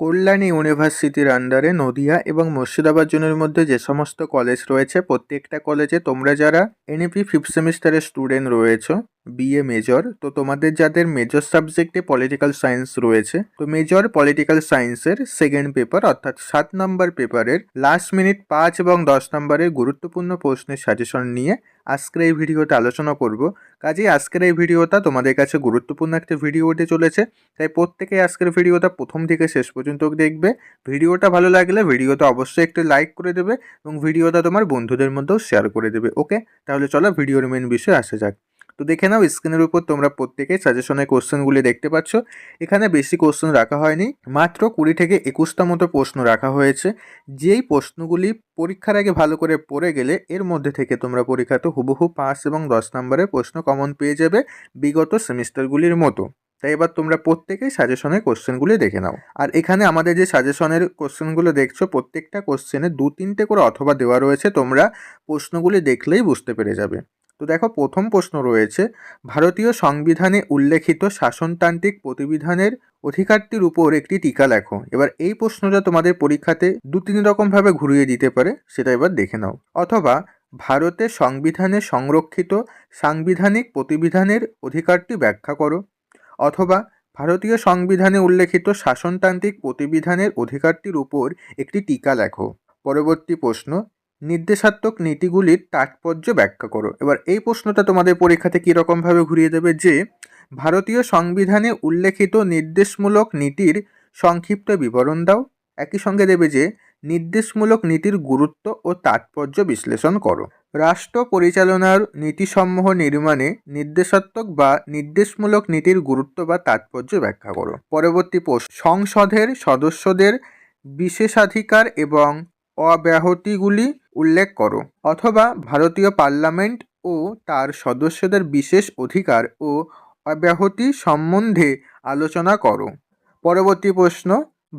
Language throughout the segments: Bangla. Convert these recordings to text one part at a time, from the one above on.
কল্যাণী ইউনিভার্সিটির আন্ডারে নদিয়া এবং মুর্শিদাবাদ জোনের মধ্যে যে সমস্ত কলেজ রয়েছে, প্রত্যেকটা কলেজে তোমরা যারা এনইপি ফিফথ সেমিস্টারের স্টুডেন্ট রয়েছো বিএ মেজর তো তোমাদের যাদের মেজর সাবজেক্টে পলিটিক্যাল সায়েন্স রয়েছে, তো মেজর পলিটিক্যাল সায়েন্সের সেকেন্ড পেপার অর্থাৎ সাত নম্বর পেপারের লাস্ট মিনিট পাঁচ এবং দশ নম্বরের গুরুত্বপূর্ণ প্রশ্নের সাজেশন নিয়ে আজকের এই ভিডিওতে আলোচনা করব। কাজেই আজকের এই ভিডিওটা তোমাদের কাছে গুরুত্বপূর্ণ একটা ভিডিও হতে চলেছে, তাই প্রত্যেকে আজকের ভিডিওটা প্রথম থেকে শেষ পর্যন্ত দেখবে। ভিডিওটা ভালো লাগলে ভিডিওটা অবশ্যই একটু লাইক করে দেবে এবং ভিডিওটা তোমার বন্ধুদের মধ্যেও শেয়ার করে দেবে ওকে তাহলে চলো ভিডিওর মেন বিষয়ে আসা যাক। তো দেখে নাও স্ক্রিনের উপর তোমরা প্রত্যেকেই সাজেশনের কোশ্চেনগুলি দেখতে পাচ্ছ। এখানে বেশি কোশ্চেন রাখা হয়নি। মাত্র কুড়ি থেকে একুশটা মতো প্রশ্ন রাখা হয়েছে। যেই প্রশ্নগুলি পরীক্ষার আগে ভালো করে পড়ে গেলে এর মধ্যে থেকে তোমরা পরীক্ষাতে হুবহু পাঁচ এবং দশ নম্বরের প্রশ্ন কমন পেয়ে যাবে বিগত সেমিস্টারগুলির মতো। তাই এবার তোমরা প্রত্যেকেই সাজেশনের কোশ্চেনগুলি দেখে নাও। আর এখানে আমাদের যে সাজেশনের কোশ্চেনগুলো দেখছ, প্রত্যেকটা কোশ্চেনে দু তিনটে করে অথবা দেওয়া রয়েছে। তোমরা প্রশ্নগুলি দেখলেই বুঝতে পেরে যাবে। তো দেখো, প্রথম প্রশ্ন রয়েছে, ভারতীয় সংবিধানে উল্লেখিত শাসনতান্ত্রিক প্রতিবিধানের অধিকারটির উপর একটি টিকা লেখো। এবার এই প্রশ্নটা তোমাদের পরীক্ষাতে দু, তিন রকমভাবে ঘুরিয়ে দিতে পারে, সেটা এবার দেখে নাও। অথবা ভারতের সংবিধানে সংরক্ষিত সাংবিধানিক প্রতিবিধানের অধিকারটি ব্যাখ্যা করো। অথবা, ভারতীয় সংবিধানে উল্লেখিত শাসনতান্ত্রিক প্রতিবিধানের অধিকারটির উপর একটি টিকা লেখো। পরবর্তী প্রশ্ন নির্দেশাত্মক নীতিগুলির তাৎপর্য ব্যাখ্যা করো। এবার এই প্রশ্নটা তোমাদের পরীক্ষাতে কীরকমভাবে ঘুরিয়ে দেবে যে, ভারতীয় সংবিধানে উল্লেখিত নির্দেশমূলক নীতির সংক্ষিপ্ত বিবরণ দাও। একই সঙ্গে দেবে যে, নির্দেশমূলক নীতির গুরুত্ব ও তাৎপর্য বিশ্লেষণ করো। রাষ্ট্র পরিচালনার নীতিসমূহ নির্মাণে নির্দেশাত্মক বা নির্দেশমূলক নীতির গুরুত্ব বা তাৎপর্য ব্যাখ্যা করো। পরবর্তী প্রশ্ন, সংসদের সদস্যদের বিশেষাধিকার এবং অব্যাহতিগুলি উল্লেখ করো, অথবা ভারতীয় পার্লামেন্ট ও তার সদস্যদের বিশেষ অধিকার ও অব্যাহতি সম্বন্ধে আলোচনা করো। পরবর্তী প্রশ্ন,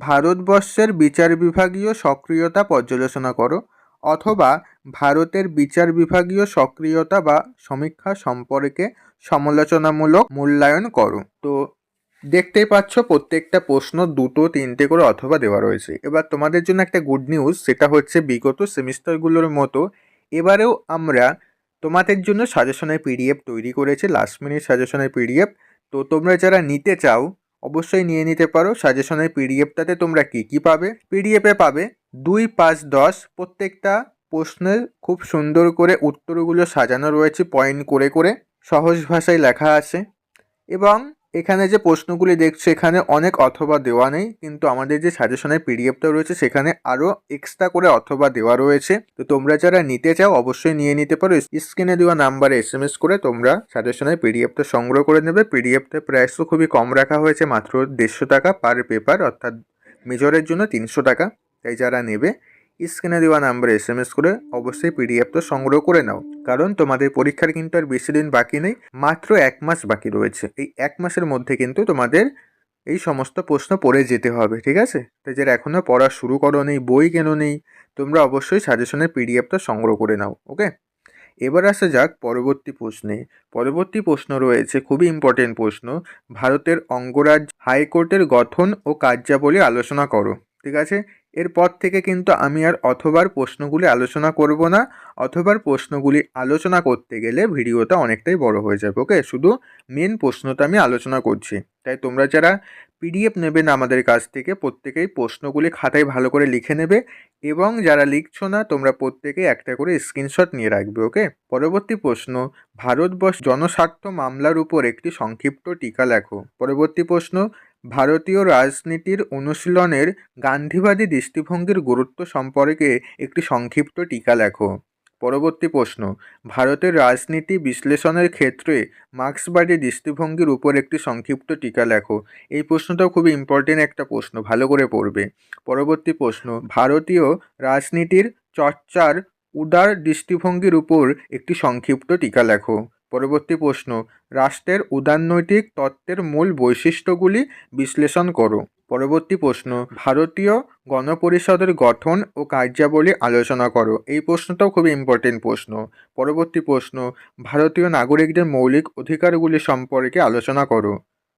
ভারতবর্ষের বিচার বিভাগীয় সক্রিয়তা পর্যালোচনা করো, অথবা ভারতের বিচার বিভাগীয় সক্রিয়তা বা সমীক্ষা সম্পর্কে সমালোচনামূলক মূল্যায়ন করো। তো দেখতেই পাচ্ছ, প্রত্যেকটা প্রশ্ন দুটো, তিনটে করে অথবা দেওয়া রয়েছে। এবার তোমাদের জন্য একটা গুড নিউজ সেটা হচ্ছে বিগত সেমিস্টারগুলোর মতো এবারেও আমরা তোমাদের জন্য সাজেশনের পিডিএফ তৈরি করেছে লাস্ট মিনিট সাজেশনের পিডিএফ তো তোমরা যারা নিতে চাও, অবশ্যই নিয়ে নিতে পারো। সাজেশনের পিডিএফটাতে তোমরা কি কি পাবে? পিডিএফে পাবে দুই, পাঁচ, দশ, প্রত্যেকটা প্রশ্নের খুব সুন্দর করে উত্তরগুলো সাজানো রয়েছে পয়েন্ট করে করে। সহজ ভাষায় লেখা আছে। এবং এখানে যে প্রশ্নগুলি দেখছ, এখানে অনেক অথবা দেওয়া নেই, কিন্তু আমাদের যে সাজেশনের পিডিএফটা রয়েছে, সেখানে আরও এক্সট্রা করে অথবা দেওয়া রয়েছে। তো তোমরা যারা নিতে চাও, অবশ্যই নিয়ে নিতে পারো। স্ক্রিনে দেওয়া নাম্বারে এস এম এস করে তোমরা সাজেশনের পিডিএফটা সংগ্রহ করে নেবে। পিডিএফটা প্রাইসও খুবই কম রাখা হয়েছে, মাত্র দেড়শো টাকা পার পেপার অর্থাৎ মেজরের জন্য তিনশো টাকা। তাই যারা নেবে স্ক্রিনে দেওয়া নাম্বারে এস এম এস করে অবশ্যই পিডিএফটা সংগ্রহ করে নাও। কারণ তোমাদের পরীক্ষার কিন্তু আর বেশি দিন বাকি নেই, মাত্র এক মাস বাকি রয়েছে। এই এক মাসের মধ্যে কিন্তু তোমাদের এই সমস্ত প্রশ্ন পড়ে যেতে হবে, ঠিক আছে? তাই যারা এখনও পড়া শুরু করো নেই বই কেন নেই তোমরা অবশ্যই সাজেশনের পিডিএফটা সংগ্রহ করে নাও ওকে এবার আসা যাক পরবর্তী প্রশ্নে। পরবর্তী প্রশ্ন রয়েছে, খুবই ইম্পর্টেন্ট প্রশ্ন। ভারতের অঙ্গরাজ্য হাইকোর্টের গঠন ও কার্যাবলী আলোচনা করো, ঠিক আছে? এরপর থেকে কিন্তু আমি আর অথবার প্রশ্নগুলি আলোচনা করব না। অথবার প্রশ্নগুলি আলোচনা করতে গেলে ভিডিওটা অনেকটাই বড় হয়ে যাবে, ওকে? শুধু মেন প্রশ্নটা আমি আলোচনা করছি। তাই তোমরা যারা পিডিএফ নেবেন আমাদের কাছ থেকে, প্রত্যেকেই প্রশ্নগুলি খাতায় ভালো করে লিখে নেবে এবং যারা লিখছো না, তোমরা প্রত্যেকেই একটা করে স্ক্রিনশট নিয়ে রাখবে, ওকে? পরবর্তী প্রশ্ন, ভারতবর্ষ জনস্বার্থ মামলার উপর একটি সংক্ষিপ্ত টিকা লেখো। পরবর্তী প্রশ্ন ভারতীয় রাজনীতির অনুশীলনের গান্ধীবাদী দৃষ্টিভঙ্গির গুরুত্ব সম্পর্কে একটি সংক্ষিপ্ত টিকা লেখো। পরবর্তী প্রশ্ন, ভারতের রাজনীতি বিশ্লেষণের ক্ষেত্রে মার্ক্সবাদী দৃষ্টিভঙ্গির উপর একটি সংক্ষিপ্ত টিকা লেখো। এই প্রশ্নটাও খুবই ইম্পর্টেন্ট একটা প্রশ্ন, ভালো করে পড়বে। পরবর্তী প্রশ্ন, ভারতীয় রাজনীতির চর্চার উদার দৃষ্টিভঙ্গির উপর একটি সংক্ষিপ্ত টিকা লেখো। পরবর্তী প্রশ্ন, রাষ্ট্রের উদারনৈতিক তত্ত্বের মূল বৈশিষ্ট্যগুলি বিশ্লেষণ করো। পরবর্তী প্রশ্ন, ভারতীয় গণপরিষদের গঠন ও কার্যাবলী আলোচনা করো। এই প্রশ্নটাও খুবই ইম্পর্টেন্ট প্রশ্ন। পরবর্তী প্রশ্ন, ভারতীয় নাগরিকদের মৌলিক অধিকারগুলি সম্পর্কে আলোচনা করো।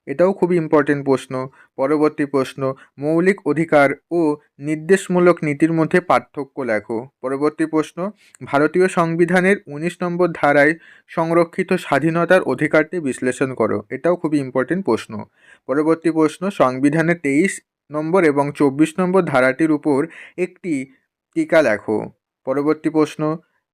এটাও খুবই ইম্পর্টেন্ট প্রশ্ন। পরবর্তী প্রশ্ন, মৌলিক অধিকার ও নির্দেশমূলক নীতির মধ্যে পার্থক্য লেখো। পরবর্তী প্রশ্ন, ভারতীয় সংবিধানের উনিশ নম্বর ধারায় সংরক্ষিত স্বাধীনতার অধিকারটি বিশ্লেষণ করো। এটাও খুবই ইম্পর্টেন্ট প্রশ্ন। পরবর্তী প্রশ্ন সংবিধানের তেইশ নম্বর এবং চব্বিশ নম্বর ধারাটির উপর একটি টিকা লেখো। পরবর্তী প্রশ্ন,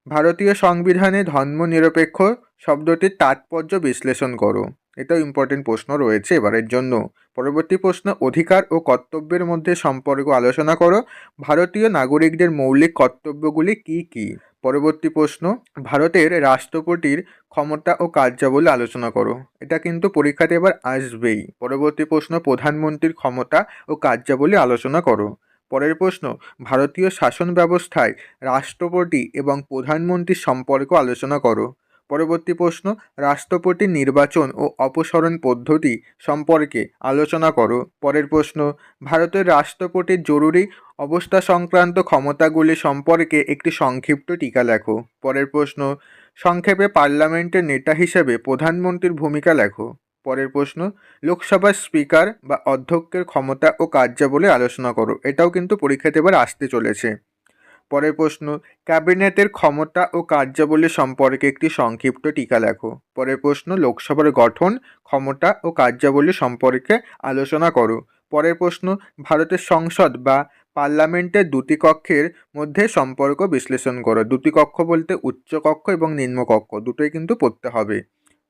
ভারতীয় সংবিধানে ধর্মনিরপেক্ষ শব্দটির তাৎপর্য বিশ্লেষণ করো। এটাও ইম্পর্টেন্ট প্রশ্ন রয়েছে এবারের জন্য। পরবর্তী প্রশ্ন, অধিকার ও কর্তব্যের মধ্যে সম্পর্ক আলোচনা করো। ভারতীয় নাগরিকদের মৌলিক কর্তব্যগুলি কি কি? পরবর্তী প্রশ্ন, ভারতের রাষ্ট্রপতির ক্ষমতা ও কার্যাবলী আলোচনা করো। এটা কিন্তু পরীক্ষাতে এবার আসবেই। পরবর্তী প্রশ্ন, প্রধানমন্ত্রীর ক্ষমতা ও কার্যাবলী আলোচনা করো। পরের প্রশ্ন, ভারতীয় শাসন ব্যবস্থায় রাষ্ট্রপতি এবং প্রধানমন্ত্রীর সম্পর্ক আলোচনা করো। পরবর্তী প্রশ্ন রাষ্ট্রপতির নির্বাচন ও অপসারণ পদ্ধতি সম্পর্কে আলোচনা করো। পরের প্রশ্ন, ভারতের রাষ্ট্রপতির জরুরি অবস্থা সংক্রান্ত ক্ষমতাগুলি সম্পর্কে একটি সংক্ষিপ্ত টিকা লেখো। পরের প্রশ্ন, সংক্ষেপে পার্লামেন্টের নেতা হিসেবে প্রধানমন্ত্রীর ভূমিকা লেখো। পরের প্রশ্ন, লোকসভার স্পিকার বা অধ্যক্ষের ক্ষমতা ও কার্যাবলী আলোচনা করো। এটাও কিন্তু পরীক্ষাতে এবার আসতে চলেছে। পরের প্রশ্ন, ক্যাবিনেটের ক্ষমতা ও কার্যাবলী সম্পর্কে একটি সংক্ষিপ্ত টিকা লেখো। পরের প্রশ্ন, লোকসভার গঠন, ক্ষমতা ও কার্যাবলী সম্পর্কে আলোচনা করো। পরের প্রশ্ন, ভারতের সংসদ বা পার্লামেন্টের দুটি কক্ষের মধ্যে সম্পর্ক বিশ্লেষণ করো। দুটি কক্ষ বলতে উচ্চ কক্ষ এবং নিম্ন কক্ষ, দুটোই কিন্তু পড়তে হবে।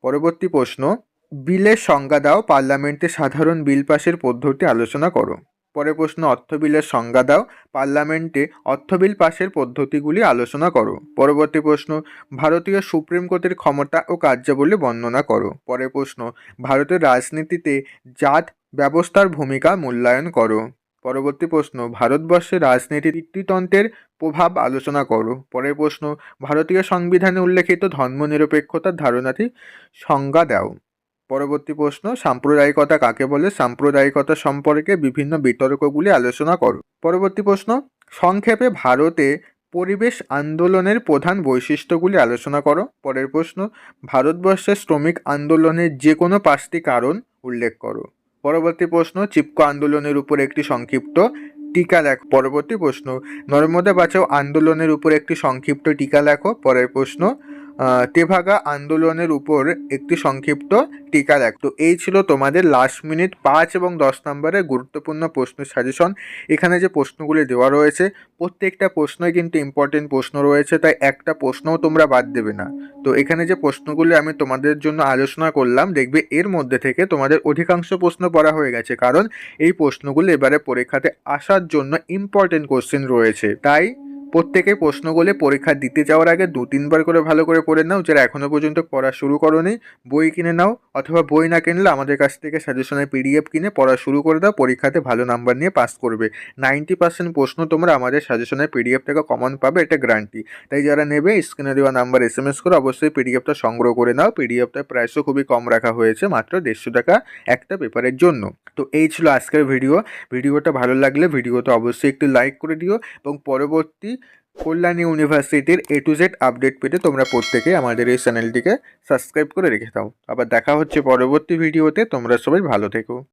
পরবর্তী প্রশ্ন, বিলের সংজ্ঞা দাও, পার্লামেন্টে সাধারণ বিল পাশের পদ্ধতি আলোচনা করো। পরের প্রশ্ন অর্থ বিলের সংজ্ঞা দাও। পার্লামেন্টে অর্থ বিল পাশের পদ্ধতিগুলি আলোচনা করো। পরবর্তী প্রশ্ন, ভারতীয় সুপ্রিম কোর্টের ক্ষমতা ও কার্যাবলী বর্ণনা করো। পরের প্রশ্ন, ভারতের রাজনীতিতে জাত ব্যবস্থার ভূমিকা মূল্যায়ন করো। পরবর্তী প্রশ্ন ভারতবর্ষের রাজনীতির তৃতীয়তন্ত্রের প্রভাব আলোচনা করো। পরের প্রশ্ন, ভারতীয় সংবিধানে উল্লেখিত ধর্মনিরপেক্ষতার ধারণাটি সংজ্ঞা দাও। পরবর্তী প্রশ্ন, সাম্প্রদায়িকতা কাকে বলে? সাম্প্রদায়িকতা সম্পর্কে বিভিন্ন বিতর্কগুলি আলোচনা করো। পরবর্তী প্রশ্ন, সংক্ষেপে ভারতে পরিবেশ আন্দোলনের প্রধান বৈশিষ্ট্যগুলি আলোচনা করো। পরের প্রশ্ন, ভারতবর্ষের শ্রমিক আন্দোলনের যে কোনো পাঁচটি কারণ উল্লেখ করো। পরবর্তী প্রশ্ন, চিপকো আন্দোলনের উপর একটি সংক্ষিপ্ত টিকা লেখ। পরবর্তী প্রশ্ন, নর্মদা বাঁচাও আন্দোলনের উপর একটি সংক্ষিপ্ত টিকা লেখো। পরের প্রশ্ন তেভাগা আন্দোলনের উপর একটি সংক্ষিপ্ত টিকা লেখ তো এই ছিল তোমাদের লাস্ট মিনিট পাঁচ এবং দশ নম্বরের গুরুত্বপূর্ণ প্রশ্ন সাজেশন এখানে যে প্রশ্নগুলি দেওয়া রয়েছে, প্রত্যেকটা প্রশ্নই কিন্তু ইম্পর্টেন্ট প্রশ্ন রয়েছে, তাই একটা প্রশ্নও তোমরা বাদ দেবে না। তো এখানে যে প্রশ্নগুলি আমি তোমাদের জন্য আলোচনা করলাম, দেখবে এর মধ্যে থেকে তোমাদের অধিকাংশ প্রশ্ন পড়া হয়ে গেছে, কারণ এই প্রশ্নগুলি এবারে পরীক্ষাতে আসার জন্য ইম্পর্টেন্ট কোশ্চেন রয়েছে। তাই প্রত্যেকে প্রশ্নগুলো পরীক্ষা দিতে যাওয়ার আগে দু, তিনবার করে ভালো করে পড়ে নাও, যারা এখনও পর্যন্ত পড়া শুরু করোনি, বই কিনে নাও, অথবা বই না কিনলে আমাদের কাছ থেকে সাজেশনের পিডিএফ কিনে পড়া শুরু করে দাও, পরীক্ষাতে ভালো নাম্বার নিয়ে পাস করবে। নাইনটি পার্সেন্ট প্রশ্ন তোমরা আমাদের সাজেশনের পিডিএফ থেকে কমন পাবে, এটা গ্যারান্টি তাই যারা নেবে স্ক্রিনে দেওয়া নাম্বার এস এম এস করে অবশ্যই পিডিএফটা সংগ্রহ করে নাও পিডিএফটার প্রাইসও খুবই কম রাখা হয়েছে, মাত্র দেড়শো টাকা একটা পেপারের জন্য। তো এই ছিল আজকের ভিডিও ভিডিওটা ভালো লাগলে ভিডিওটা অবশ্যই একটু লাইক করে দিও, এবং পরবর্তী কল্যাণী ইউনিভার্সিটির এ টু জেড আপডেট পেতে তোমরা প্রত্যেকে আমাদের এই চ্যানেলটিকে সাবস্ক্রাইব করে রেখে দাও। আবার দেখা হচ্ছে পরবর্তী ভিডিওতে তোমরা সবাই ভালো থেকো।